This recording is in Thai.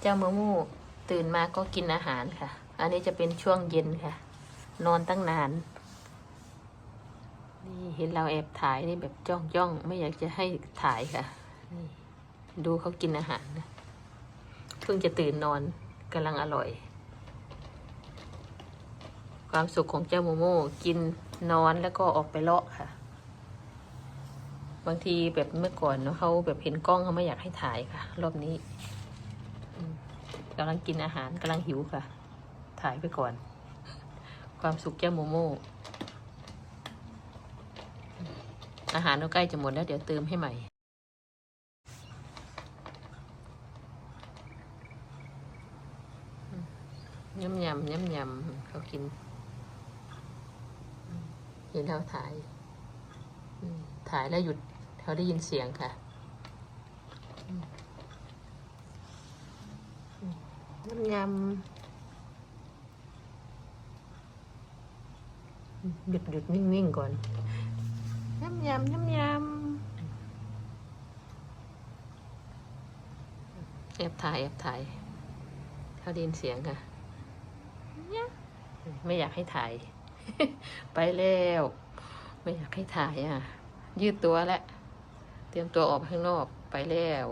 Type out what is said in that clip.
เจ้ามะม่ตื่นมาก็กินอาหารค่ะ อันนี้จะเป็นช่วงเย็นค่ะ นอนตั้งนาน นี่เห็นเราแอบถ่ายนี่แบบจ้องจ้องไม่อยากจะให้ถ่ายค่ะ นี่ดูเขากินอาหารนะเพิ่งจะตื่นนอนกำลังอร่อย ความสุขของเจ้าโมโม่กินนอนแล้วก็ออกไปเลาะค่ะ บางทีแบบเมื่อก่อนเนาะเขาแบบเห็นกล้องเขาไม่อยากให้ถ่ายค่ะ รอบนี้ กำลังกินอาหารกำลังหิวค่ะ ถ่ายไปก่อน ความสุขเจ้าโมโม่อาหารเราใกล้จะหมดแล้วเดี๋ยวเติมให้ใหม่ ยำยำยำยำเขากิน เห็นเราถ่าย ถ่ายแล้วหยุดเขาได้ยินเสียงค่ะอืมอื มยำยำอืมหยุดหยุดนิ่งนิ่งๆก่อนยำยำยำยำแอบถ่ายแอบถ่ายเขาได้ยินเสียงค่ะ ไม่อยากให้ถ่าย ไปแล้ว ไม่อยากให้ถ่ายอะ ยืดตัวแล้ว เตรียมตัวออกไปข้างนอก ไปแล้ว